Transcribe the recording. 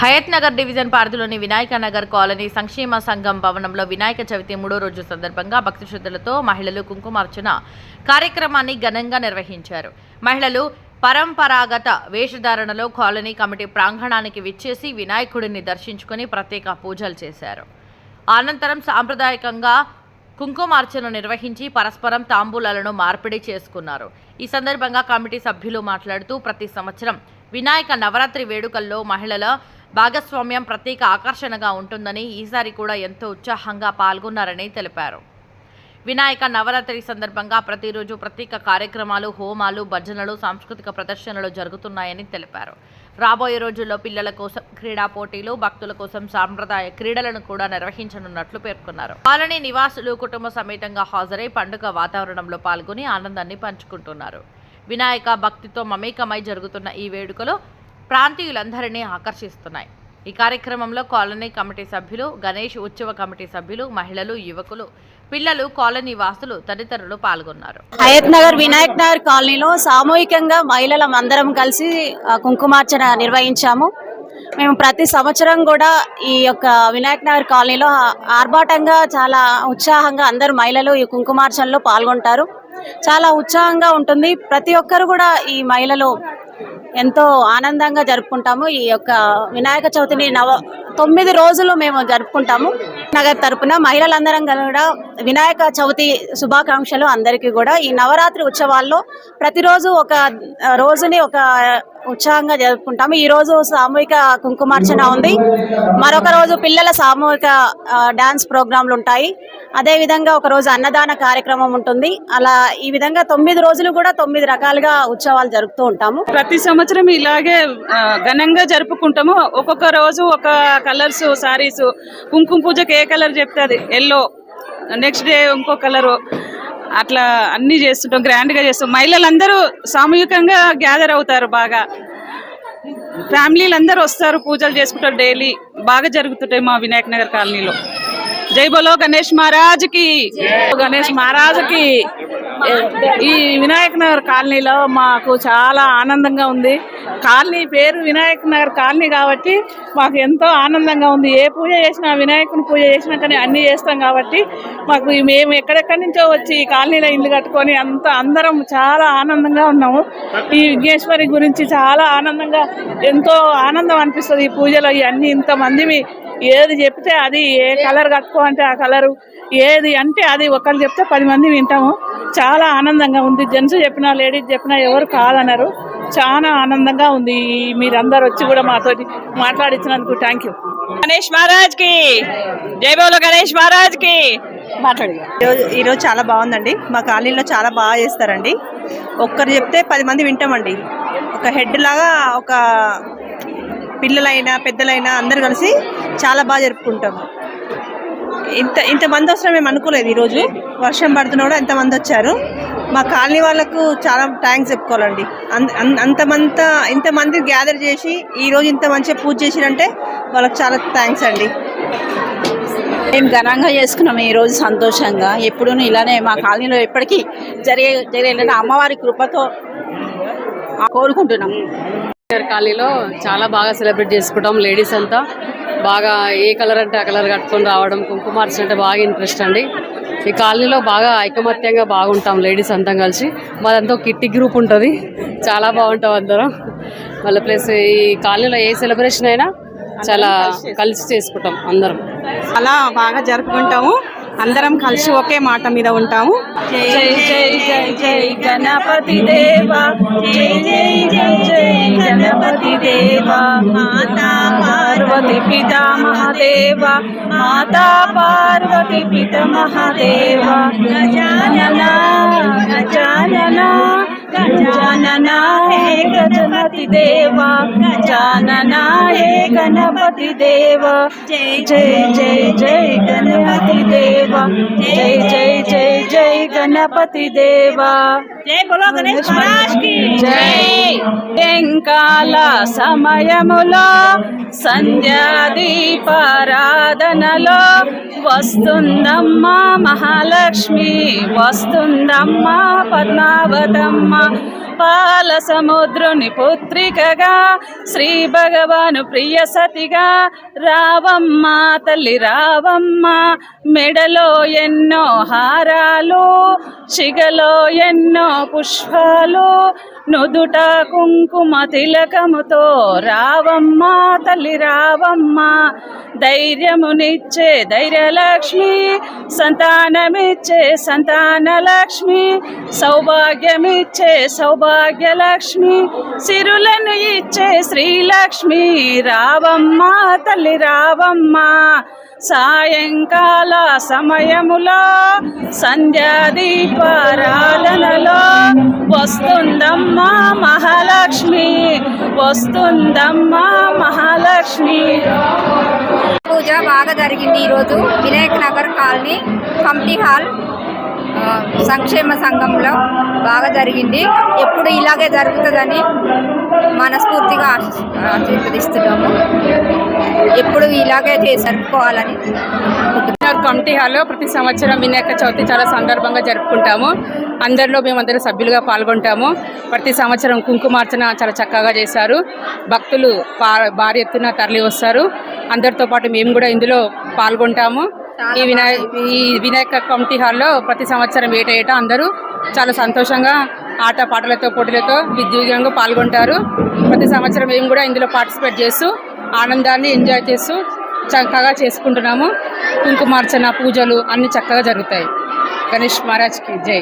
Hayath Nagar division పరిధిలోని Vinayaka Nagar colony సంక్షేమ సంఘం భవనంలో వినాయక చవితి మూడో రోజు సందర్భంగా భక్తి శ్రద్ధలతో మహిళలు కుంకుమార్చన కార్యక్రమాన్ని ఘనంగా నిర్వహించారు. మహిళలు పరంపరాగత వేషధారణలో కాలనీ కమిటీ ప్రాంగణానికి విచ్చేసి వినాయకుడిని దర్శించుకుని ప్రత్యేక పూజలు చేశారు. అనంతరం సాంప్రదాయకంగా కుంకుమార్చన నిర్వహించి పరస్పరం తాంబూలాలను మార్పిడి చేసుకున్నారు. ఈ సందర్భంగా కమిటీ సభ్యులు మాట్లాడుతూ ప్రతి సంవత్సరం వినాయక నవరాత్రి వేడుకల్లో మహిళల భాగస్వామ్యం ప్రత్యేక ఆకర్షణగా ఉంటుందని ఈసారి కూడా ఎంతో ఉత్సాహంగా పాల్గొన్నారని తెలిపారు. వినాయక నవరాత్రి సందర్భంగా ప్రతిరోజు ప్రత్యేక కార్యక్రమాలు హోమాలు భజనలు సాంస్కృతిక ప్రదర్శనలు జరుగుతున్నాయని తెలిపారు. రాబోయే రోజుల్లో పిల్లల కోసం క్రీడా పోటీలు భక్తుల కోసం సాంప్రదాయ క్రీడలను కూడా నిర్వహించనున్నట్లు పేర్కొన్నారు. కాలనీ నివాసులు కుటుంబ సమేతంగా హాజరై పండుగ వాతావరణంలో పాల్గొని ఆనందాన్ని పంచుకుంటున్నారు. వినాయక భక్తితో మమేకమై జరుగుతున్న ఈ వేడుకలు ప్రాంతీయులందరినీ ఆకర్షిస్తున్నాయి. ఈ కార్యక్రమంలో కాలనీ కమిటీ సభ్యులు గణేష్ ఉత్సవ కమిటీ సభ్యులు మహిళలు యువకులు పిల్లలు కాలనీ వాసులు తదితరులు పాల్గొన్నారు. హయత్ నగర్ వినాయక్ నగర్ కాలనీలో సామూహికంగా మహిళలం అందరం కలిసి కుంకుమార్చన నిర్వహించాము. మేము ప్రతి సంవత్సరం కూడా ఈ యొక్క వినాయక్ నగర్ కాలనీలో ఆర్భాటంగా చాలా ఉత్సాహంగా అందరు మహిళలు ఈ కుంకుమార్చనలో పాల్గొంటారు. చాలా ఉత్సాహంగా ఉంటుంది. ప్రతి ఒక్కరు కూడా ఈ మహిళలు ఎంతో ఆనందంగా జరుపుకుంటాము. ఈ యొక్క వినాయక చవితిని నవ తొమ్మిది రోజులు మేము జరుపుకుంటాము. నగర్ తరపున మహిళలందరం కూడా వినాయక చవితి శుభాకాంక్షలు అందరికీ కూడా. ఈ నవరాత్రి ఉత్సవాల్లో ప్రతిరోజు ఒక రోజుని ఒక ఉత్సాహంగా జరుపుకుంటాము. ఈ రోజు సామూహిక కుంకుమార్చన ఉంది. మరొక రోజు పిల్లల సామూహిక డాన్స్ ప్రోగ్రాంలు ఉంటాయి. అదే విధంగా ఒక రోజు అన్నదాన కార్యక్రమం ఉంటుంది. అలా ఈ విధంగా తొమ్మిది రోజులు కూడా తొమ్మిది రకాలుగా ఉత్సవాలు జరుపుతూ ఉంటాము. ప్రతి సంవత్సరం ఇలాగే ఘనంగా జరుపుకుంటాము. ఒక్కొక్క రోజు ఒక కలర్స్ సారీస్ కుంకుమ పూజకి ఏ కలర్ చెప్తుంది? ఎల్లో నెక్స్ట్ డే ఇంకో కలరు. అట్లా అన్ని చేస్తుంటాం గ్రాండ్గా చేస్తాం. మహిళలందరూ సామూహికంగా గ్యాదర్ అవుతారు బాగా. ఫ్యామిలీలు అందరూ వస్తారు పూజలు చేసుకుంటారు డైలీ బాగా జరుగుతుంటాయి మా వినాయక్ నగర్ కాలనీలో. జై బోలో గణేష్ మహారాజ్కి. గణేష్ మహారాజుకి. ఈ వినాయక నగర్ కాలనీలో మాకు చాలా ఆనందంగా ఉంది. కాలనీ పేరు వినాయక నగర్ కాలనీ కాబట్టి మాకు ఎంతో ఆనందంగా ఉంది. ఏ పూజ చేసినా వినాయకుని పూజ చేసినా కానీ అన్నీ చేస్తాం కాబట్టి మాకు మేము ఎక్కడెక్కడి నుంచో వచ్చి ఈ కాలనీలో ఇల్లు కట్టుకొని అంత అందరం చాలా ఆనందంగా ఉన్నాము. ఈ విఘ్నేశ్వరి గురించి చాలా ఆనందంగా ఎంతో ఆనందం అనిపిస్తుంది ఈ పూజలో. ఇవన్నీ ఇంతమంది ఏది చెప్తే అది ఏ కలర్ కట్టుకో అంటే ఆ కలరు ఏది అంటే అది ఒకరు చెప్తే పది మంది వింటాము. చాలా ఆనందంగా ఉంది. జెంట్స్ చెప్పినా లేడీస్ చెప్పినా ఎవరు కాదన్నారు. చాలా ఆనందంగా ఉంది. మీరందరూ వచ్చి కూడా మాతోటి మాట్లాడించినందుకు థ్యాంక్ యూ. గణేష్ మహారాజ్కి జై బోలో గణేష్ మహారాజ్కి మాట్లాడి. ఈరోజు ఈరోజు చాలా బాగుందండి. మా కాలనీలో చాలా బాగా చేస్తారండి. ఒక్కరు చెప్తే పది మంది వింటామండి. ఒక హెడ్ లాగా ఒక పిల్లలైనా పెద్దలైనా అందరు కలిసి చాలా బాగా జరుపుకుంటాం. ఇంత ఇంతమంది వస్తారని మేము అనుకోలేదు ఈరోజు వర్షం పడుతున్నా కూడా ఎంతమంది వచ్చారు. మా కాలనీ వాళ్ళకు చాలా థ్యాంక్స్ చెప్పుకోవాలండి. అంత అంత అంతమంత ఇంతమంది గ్యాదర్ చేసి ఈరోజు ఇంత మంచిగా పూజ చేసిరంటే వాళ్ళకి చాలా థ్యాంక్స్ అండి. మేము ఘనంగా చేసుకున్నాం ఈ రోజు సంతోషంగా. ఎప్పుడూ ఇలానే మా కాలనీలో ఎప్పటికీ జరిగే జరిగే అమ్మవారి కృపతో కోరుకుంటున్నాం. కాలనీలో చాలా బాగా సెలబ్రేట్ చేసుకుంటాం లేడీస్ అంతా. బాగా ఏ కలర్ అంటే ఆ కలర్ కట్టుకొని రావడం కుంకుమార్చన అంటే బాగా ఇంట్రెస్ట్ అండి. ఈ కాలనీలో బాగా ఐకమత్యంగా బాగుంటాం లేడీస్ అంతా కలిసి. మాదంతా కిట్టి గ్రూప్ ఉంటుంది. చాలా బాగుంటాం అందరం. మళ్ళీ ప్లస్ ఈ కాలనీలో ఏ సెలబ్రేషన్ అయినా చాలా కలిసి చేసుకుంటాం అందరం. అలా బాగా జరుపుకుంటాము. అందరం కలిసి ఒకే మాట మీద ఉంటాము. జై జై జై జై గణపతి దేవా. జై జై జై జై గణపతి దేవా. మాతా పార్వతి పితా మహాదేవ. మాతా పార్వతి పిత మహాదేవ. గజానన గజానన. గజానన హే గజపతి దేవా గజానన హే గణపతి దేవ జై జై జై జై గణపతి దేవ జై జై జై జై గణపతి దేవ జై బోలో గణేష్ మహారాజ్కి జై టెంకాల సమయములో సంధ్యా దీపారాధనలో వస్తుందమ్మా మహాలక్ష్మి వస్తుందమ్మా పద్మావతమ్మ పాల సముద్రుని పుత్రికగా శ్రీ భగవాను ప్రియ సతిగా రావమ్మ తల్లి రావమ్మ మెడలో ఎన్నో హారాలు శిగలో ఎన్నో పుష్పాలు నుదుట కుంకుమ తిలకముతో రావమ్మ తల్లి రావమ్మ ధైర్యమునిచ్చే ధైర్యలక్ష్మి సంతానమిచ్చే సంతానలక్ష్మి సౌభాగ్యమిచ్చే సౌభాగ్యమిచ్చే భాగ్యలక్ష్మి సిరులను ఇచ్చే శ్రీలక్ష్మి. రావమ్మ తల్లి రావమ్మ సాయంకాల సమయములో సంధ్యాదీపారాధనలో వస్తుందమ్మా మహాలక్ష్మి వస్తుందమ్మా మహాలక్ష్మి. పూజ బాగా జరిగింది ఈరోజు. Vinayak Nagar colony company hall. సంక్షేమ సంఘంలో బాగా జరిగింది. ఎప్పుడు ఇలాగే జరుగుతుందని మనస్ఫూర్తిగా ఆశీర్వదిస్తున్నాము. ఎప్పుడు ఇలాగే జరుపుకోవాలని కమిటీ హాల్లో ప్రతి సంవత్సరం వినాయక చవితి చాలా సందర్భంగా జరుపుకుంటాము. అందరిలో మేమందరం సభ్యులుగా పాల్గొంటాము. ప్రతి సంవత్సరం కుంకుమార్చన చాలా చక్కగా చేశారు. భక్తులు పా- భారీ ఎత్తున తరలి వస్తారు అందరితో పాటు మేము కూడా ఇందులో పాల్గొంటాము. ఈ వినాయక ఈ వినాయక కమిటీ హాల్లో ప్రతి సంవత్సరం ఏటా ఏటా అందరూ చాలా సంతోషంగా ఆట పాటలతో పోటీలతో విద్యుగంగా పాల్గొంటారు. ప్రతి సంవత్సరం మేము కూడా ఇందులో పార్టిసిపేట్ చేస్తూ ఆనందాన్ని ఎంజాయ్ చేస్తూ చక్కగా చేసుకుంటున్నాము. కుంకుమార్చన పూజలు అన్ని చక్కగా జరుగుతాయి. గణేష్ మహారాజ్కి జై.